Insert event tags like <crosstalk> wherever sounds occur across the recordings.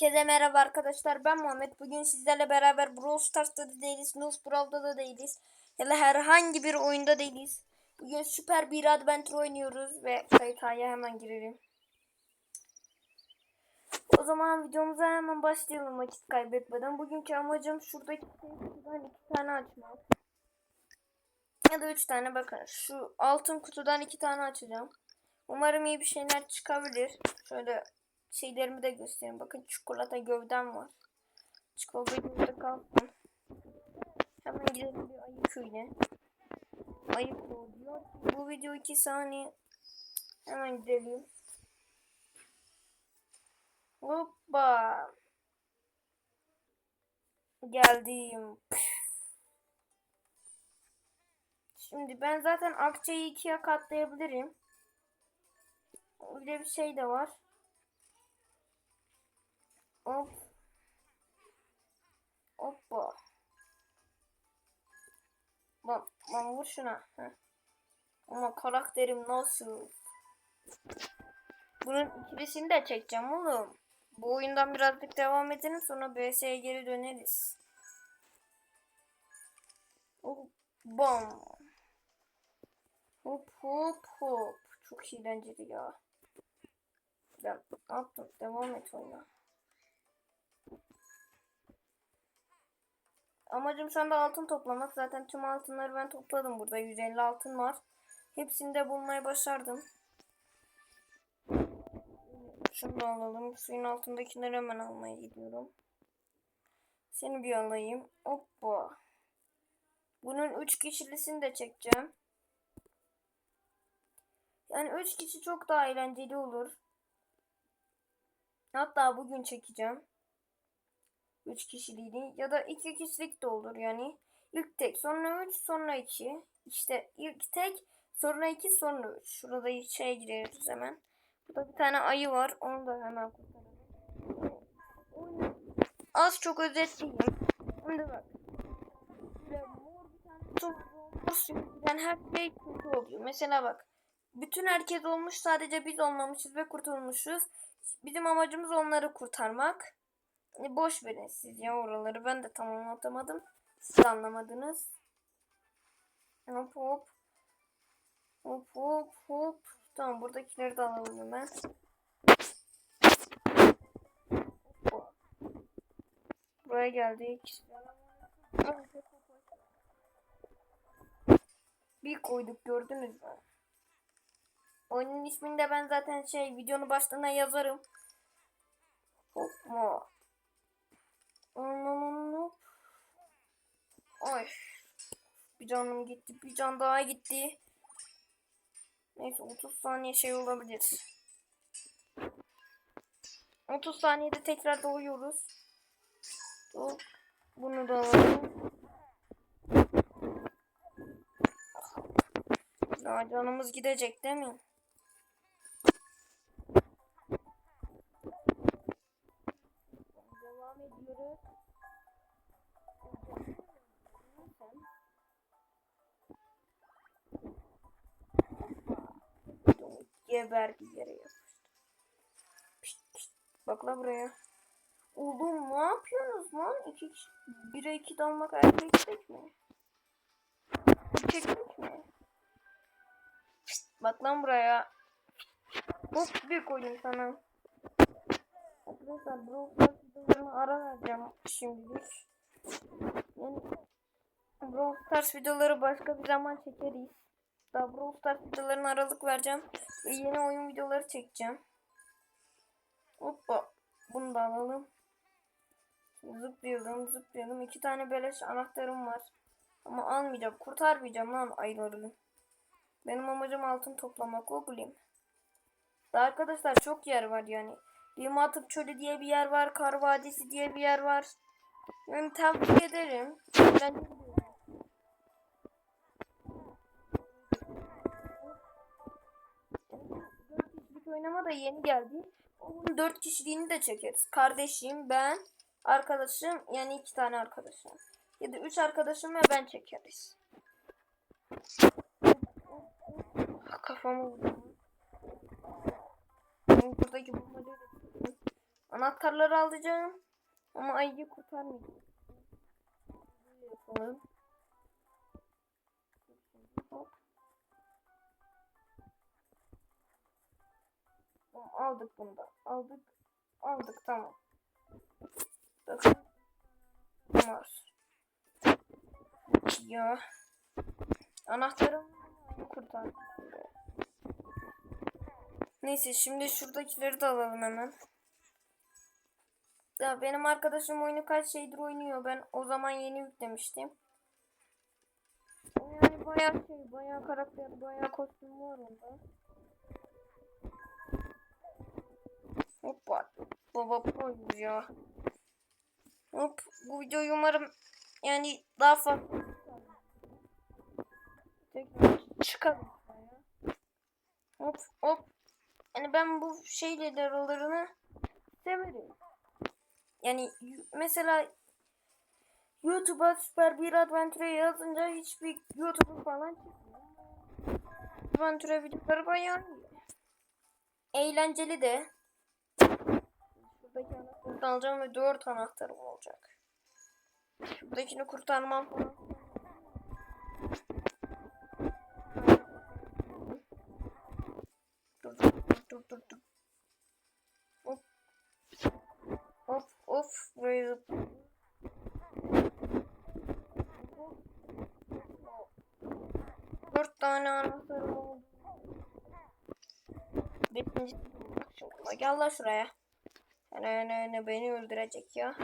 Herkese merhaba arkadaşlar. Ben Muhammed. Bugün sizlerle beraber Brawl Stars'ta da değiliz. Noob Brawl'da da değiliz. Ya da herhangi bir oyunda değiliz. Bugün süper bir adventure oynuyoruz ve kayıtaya hemen girelim. O zaman videomuza hemen başlayalım vakit kaybetmeden. Bugünkü amacım şuradaki kutudan iki tane açmak. Ya da üç tane bakın. Şu altın kutudan iki tane açacağım. Umarım iyi bir şeyler çıkabilir. Şöyle şeylerimi de göstereyim. Bakın çikolata gövdem var. Çikolata gövde kalsın. Hemen gidelim bir ayı köyüne. Ayı diyor. Bu video 2 saniye. Hemen gidelim. Hoppa. Geldim. Şimdi ben zaten akçeyi ikiye katlayabilirim. Öyle bir şey de var. Hop. Hoppa. Bak, bak vur şuna. Heh. Ama karakterim nasıl? Bunun ikilisini de çekeceğim oğlum. Bu oyundan birazcık devam edelim sonra BS'ye geri döneriz. Hop bam. Hop hop hop. Çok eğlenceli ya. Ya ne yaptın? Devam et oyuna. Amacım şu anda altın toplamak. Zaten tüm altınları ben topladım burada. 150 altın var. Hepsini de bulmayı başardım. Şunu alalım. Suyun altındakileri hemen almaya gidiyorum. Seni bir alayım. Hoppa. Bunun 3 kişilisini de çekeceğim. Yani 3 kişi çok daha eğlenceli olur. Hatta bugün çekeceğim. 3 kişiliğini ya da 2 kişilik de olur yani. İlk tek sonra 3 sonra 2. İşte ilk tek sonra 2 sonra 3. Şurada şeye giriyoruz hemen. Burada bir tane ayı var. Onu da hemen kurtaralım. Az çok özetleyeyim. Şimdi bak. Böyle mor bir tane top yani her şey kötü oluyor. Mesela bak. Bütün herkes olmuş sadece biz olmamışız ve kurtulmuşuz. Bizim amacımız onları kurtarmak. E, boş verin siz ya oraları. Ben de tam anlatamadım. Siz anlamadınız. Hop hop. Hop hop hop. Tamam buradakileri de alalım hemen. Buraya geldik. Bir koyduk gördünüz mü? Oyunun ismini de ben zaten şey videonun başlığına yazarım. Ay. Bir canım gitti. Bir can daha gitti. Neyse 30 saniye şey olabilir. 30 saniyede tekrar doğuyoruz. Hop. Bunu da alalım. Daha canımız gidecek değil mi? Geber bir yere yapıştı. Pişt, pişt. Bak la buraya. Oğlum ne yapıyorsunuz lan? İki bire iki dalmak erkeklik mi? Erkeklik mi? Bak lan buraya. Hop bir koydum sana. Arkadaşlar Brawl videolarını ara vereceğim şimdilik. Yani Brawl Stars videoları başka bir zaman çekeriz. Daha Brawl Stars videolarına aralık vereceğim. Ve yeni oyun videoları çekeceğim. Hoppa. Bunu da alalım. Zıplayalım zıplayalım. İki tane beleş anahtarım var. Ama almayacağım. Kurtarmayacağım lan ayları. Benim amacım altın toplamak. Google'im. Daha arkadaşlar çok yer var yani. Limatıp Çölü diye bir yer var. Kar Vadisi diye bir yer var. Yani tavsiye ederim. Ben oynama da yeni geldi. Onun dört kişiliğini de çekeriz. Kardeşim, ben, arkadaşım yani iki tane arkadaşım. Ya da üç arkadaşım ve ben çekeriz. Kafamı vurdum. Buradaki bombaları Anahtarları alacağım. Ama ayıyı kurtarmayacağım. Yapalım. Aldık bunu da. Aldık. Aldık tamam. Bakın. Var. Ya. Anahtarım kurtar. Neyse şimdi şuradakileri de alalım hemen. Ya benim arkadaşım oyunu kaç şeydir oynuyor. Ben o zaman yeni yüklemiştim. Yani bayağı şey, bayağı karakter, bayağı kostüm var onda. Hoppa. Baba ya. Hop. Bu videoyu umarım yani daha fazla çıkalım. Hop hop. Yani ben bu şeyler aralarını severim. Yani mesela YouTube'a Süper Bir Adventure yazınca hiçbir YouTuber falan çıkmıyor. Adventure videoları bayağı. Eğlenceli de. Alacağım ve 4 anahtarım olacak. Şuradakini kurtarmam. Dur dur dur dur dur. Hop. Of of burayı zıp- Dört tane anahtarım oldu. Beşinci. Gel la şuraya. Ne ne beni öldürecek ya.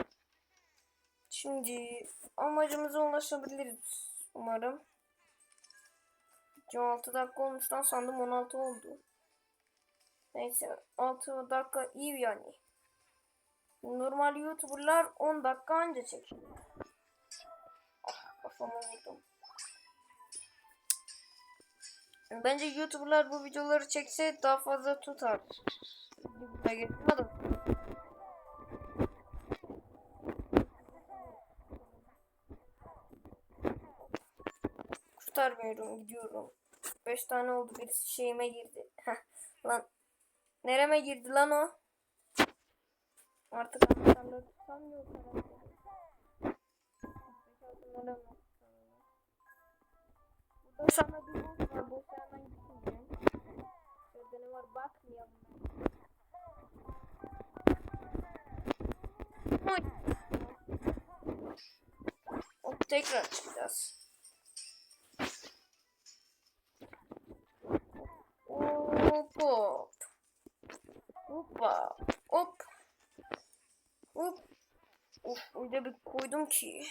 Şimdi amacımıza ulaşabiliriz umarım. 16 dakika olmuş lan sandım 16 oldu. Neyse 6 dakika iyi yani. Normal YouTuber'lar 10 dakika anca çekiyor. Ah, kafama vurdum. Bence YouTuber'lar bu videoları çekse daha fazla tutar. Buraya Kurtarmıyorum gidiyorum. 5 tane oldu birisi şeyime girdi. Lan nereme girdi lan o? Artık anahtarları tutamıyor karakter. Burada sana bir boss var. Boss'a hemen gitmeyeceğim. Şurada ne var bakmayalım. Oy. Tekrar çıkacağız. Hop hop. Hop. Hop. Of öyle bir koydum ki.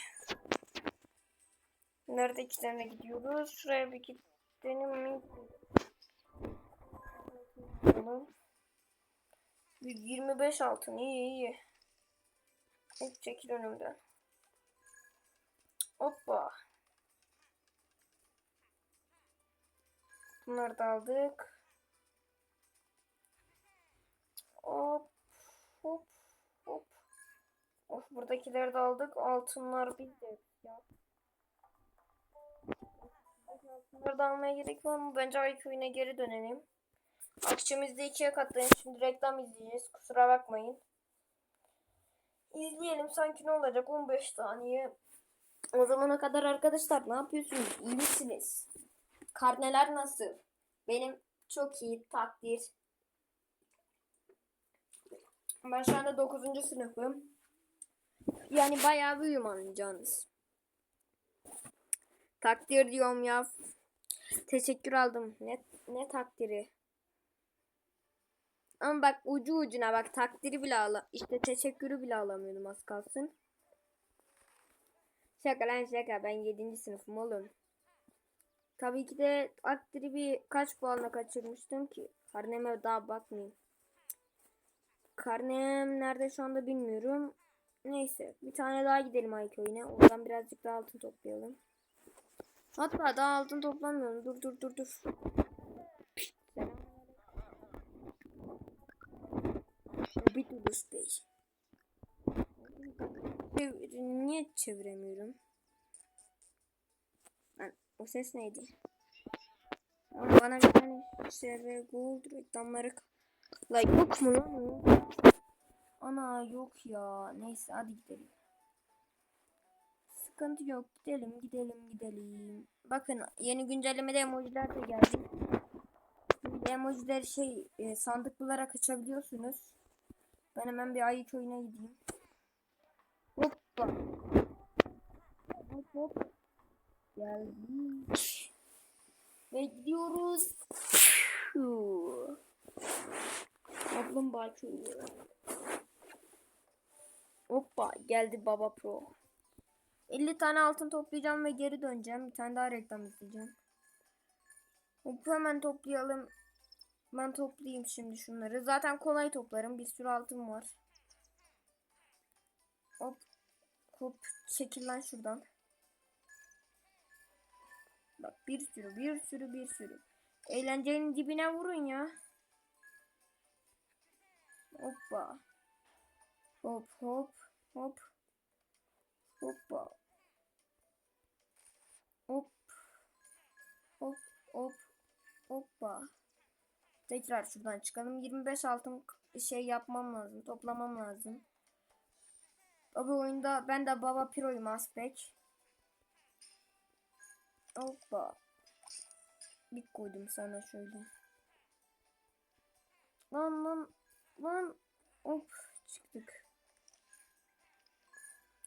Nerede iki tane gidiyoruz? Şuraya bir gidelim mi? Bir 25 altın iyi iyi. Hop çekil önümden. Hoppa. Bunları da aldık. Hop hop hop. Of buradakileri de aldık. Altınlar bizde. Ya. Altınları da almaya gerek var mı? Bence ay köyüne geri dönelim. Akçemizde ikiye katlayın. Şimdi reklam izleyeceğiz. Kusura bakmayın. İzleyelim sanki ne olacak 15 saniye. O zamana kadar arkadaşlar ne yapıyorsunuz? İyi misiniz? Karneler nasıl? Benim çok iyi takdir. Ben şu anda 9. sınıfım. Yani bayağı büyüğüm anlayacağınız. Takdir diyorum ya. Teşekkür aldım. Ne, ne takdiri? Ama bak ucu ucuna bak takdiri bile ala işte teşekkürü bile alamıyordum az kalsın. Şaka lan şaka ben 7. sınıfım oğlum. Tabii ki de takdiri bir kaç puanla kaçırmıştım ki. Karneme daha bakmayayım. Karnem nerede şu anda bilmiyorum. Neyse bir tane daha gidelim ay köyüne. Oradan birazcık daha altın toplayalım. Hatta daha altın toplamıyorum. Dur dur dur dur. Bir Ulus Bey. Niye çeviremiyorum? Lan, o ses neydi? Bana bir tane server gold reklamları La yok mu lan? Ana yok ya. Neyse hadi gidelim. Sıkıntı yok. Gidelim gidelim gidelim. Bakın yeni güncellemede emojiler de geldi. Şimdi emojileri şey e, sandık bularak açabiliyorsunuz. Ben hemen bir ayı köyüne gideyim. Hoppa. Hop hop. Geldik. Ve gidiyoruz. Ablam köyü. Hoppa geldi Baba Pro. 50 tane altın toplayacağım ve geri döneceğim. Bir tane daha reklam izleyeceğim. Hop hemen toplayalım. Ben toplayayım şimdi şunları. Zaten kolay toplarım. Bir sürü altın var. Hop. Hop. Çekil lan şuradan. Bak bir sürü bir sürü bir sürü. Eğlencenin dibine vurun ya. Hoppa. Hop hop hop. Hoppa. Hop. Hop hop. Hoppa. Tekrar şuradan çıkalım. 25 altın şey yapmam lazım. Toplamam lazım. Baba oyunda ben de baba piroyum aspek. Hoppa. Bir koydum sana şöyle. Lan lan lan. Hop çıktık.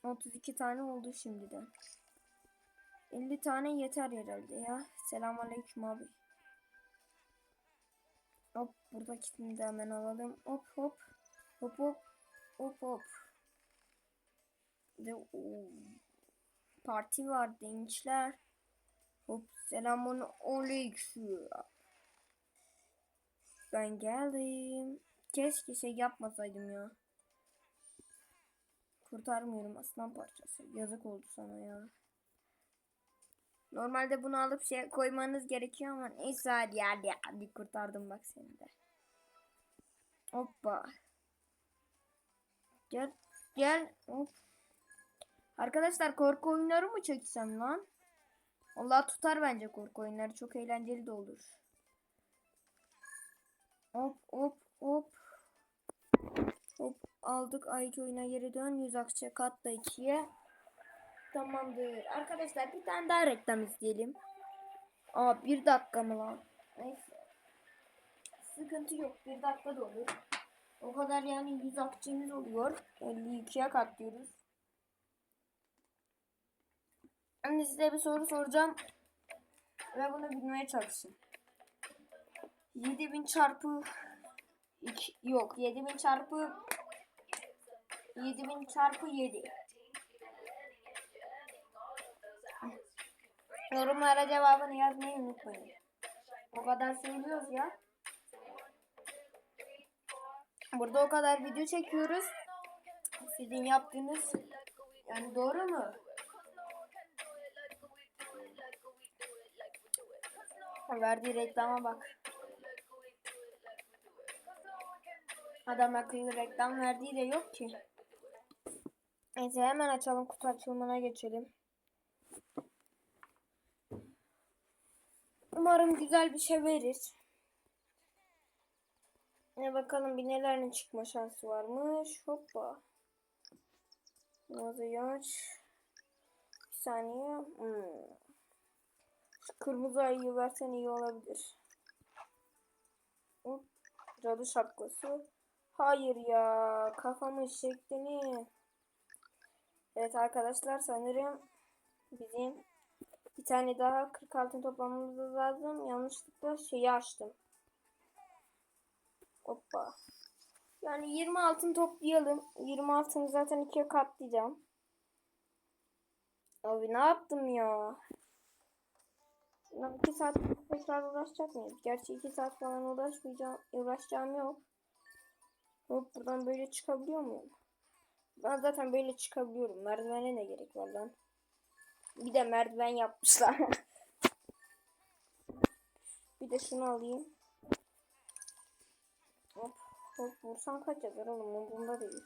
32 tane oldu şimdiden. 50 tane yeter herhalde ya. Selamünaleyküm abi. Hop buradakini de hemen alalım. Hop hop. Hop hop. Hop hop. Ve o parti var gençler. Hop selamun aleyküm. Ben geldim. Keşke şey yapmasaydım ya. Kurtarmıyorum aslan parçası. Yazık oldu sana ya. Normalde bunu alıp şey koymanız gerekiyor ama neyse hadi hadi hadi kurtardım bak seni de. Hoppa. Gel gel. Hop. Arkadaşlar korku oyunları mı çeksem lan? Allah tutar bence korku oyunları. Çok eğlenceli de olur. Hop hop hop. Hop aldık Ayki oyuna geri dön. 100 akçe katla 2'ye. Tamamdır. Arkadaşlar bir tane daha reklam izleyelim. Aa bir dakika mı lan? Neyse. Sıkıntı yok. Bir dakika da olur. O kadar yani 100 akçemiz oluyor. 52'ye katlıyoruz. Şimdi size bir soru soracağım. Ve bunu bilmeye çalışın. 7000 çarpı 2 yok 7000 çarpı 7000 çarpı 7. Yorumlara cevabını yazmayı unutmayın. O kadar söylüyoruz ya. Burada o kadar video çekiyoruz. Sizin yaptığınız yani doğru mu? Verdiği reklama bak. Adam akıllı reklam verdiği de yok ki. Neyse hemen açalım kutu açılımına geçelim. Umarım güzel bir şey verir. Ne bakalım bir nelerin çıkma şansı varmış. Hoppa. Mağazayı aç. Bir saniye. Hmm. Şu kırmızı ayıyı versen iyi olabilir. Hop. Cadı şapkası. Hayır ya. Kafamın şeklini. Evet arkadaşlar sanırım bizim bir tane daha 40 altın toplamamız lazım. Yanlışlıkla şeyi açtım. Hoppa. Yani 20 altın toplayalım. 20 altını zaten ikiye katlayacağım. Abi ne yaptım ya? 2 saat tekrar uğraşacak mıyız? Gerçi 2 saat falan uğraşmayacağım, uğraşacağım yok. Hop buradan böyle çıkabiliyor muyum? Ben zaten böyle çıkabiliyorum. Merdivene ne gerek var lan? Bir de merdiven yapmışlar. <laughs> bir de şunu alayım. Hop hop vursan kaç yazar oğlum umurumda değil.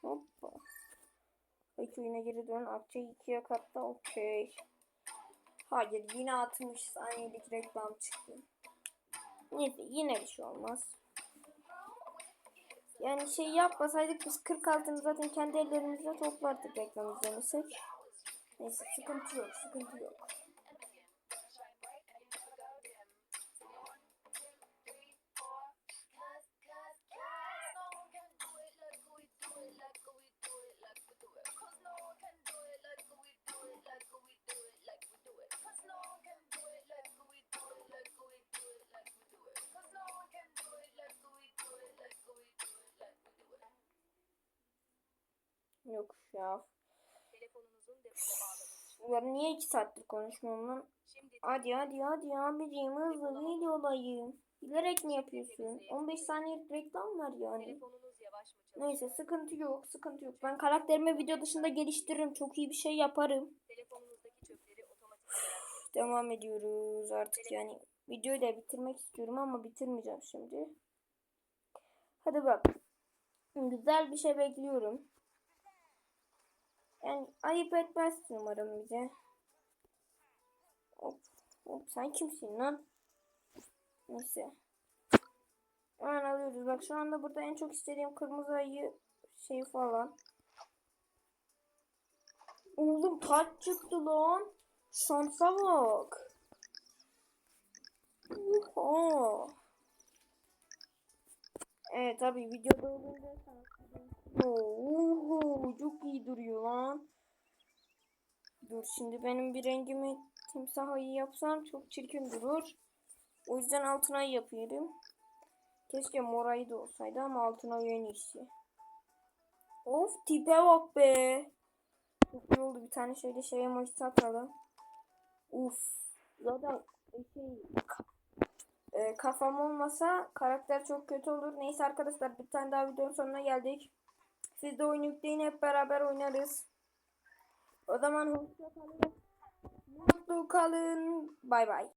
Hoppa. Peki yine geri dön. Akçe ikiye katla. Okey. Hayır yine 60 saniyelik reklam çıktı. Neyse yine bir şey olmaz. Yani şey yapmasaydık biz 40 altını zaten kendi ellerimizle toplardık reklam izlemesek. Neyse sıkıntı yok sıkıntı yok. Yok ya. Telefonunuzun. Ulan niye 2 saattir konuşmuyorum lan? Şimdi Hadi hadi hadi abiciğim hızlı videodayım. Bilerek mi yapıyorsun? 15 saniyelik reklam var yani. Neyse sıkıntı yok sıkıntı yok. Ben karakterimi video dışında geliştiririm. Çok iyi bir şey yaparım. <laughs> Devam ediyoruz artık yani. Videoyu da bitirmek istiyorum ama bitirmeyeceğim şimdi. Hadi bak. Güzel bir şey bekliyorum. Yani ayıp etmezsin umarım bize. Hop, hop, sen kimsin lan? Neyse. Hemen alıyoruz. Bak şu anda burada en çok istediğim kırmızı ayı şey falan. Oğlum taç çıktı lan. Şansa bak. Oha. Evet tabi videoda olunca Oho, çok iyi duruyor lan. Dur şimdi benim bir rengimi timsah ayı yapsam çok çirkin durur. O yüzden altın ayı yapıyorum. Keşke mor ayı da olsaydı ama altın ayı en iyisi. Of tipe bak be. Çok iyi oldu bir tane şöyle şey emojisi atalım. Uf. Zaten şey e, kafam olmasa karakter çok kötü olur. Neyse arkadaşlar bir tane daha videonun sonuna geldik. Siz de oyun yükleyin hep beraber oynarız. O zaman hoşça kalın. Mutlu kalın. Bay bay.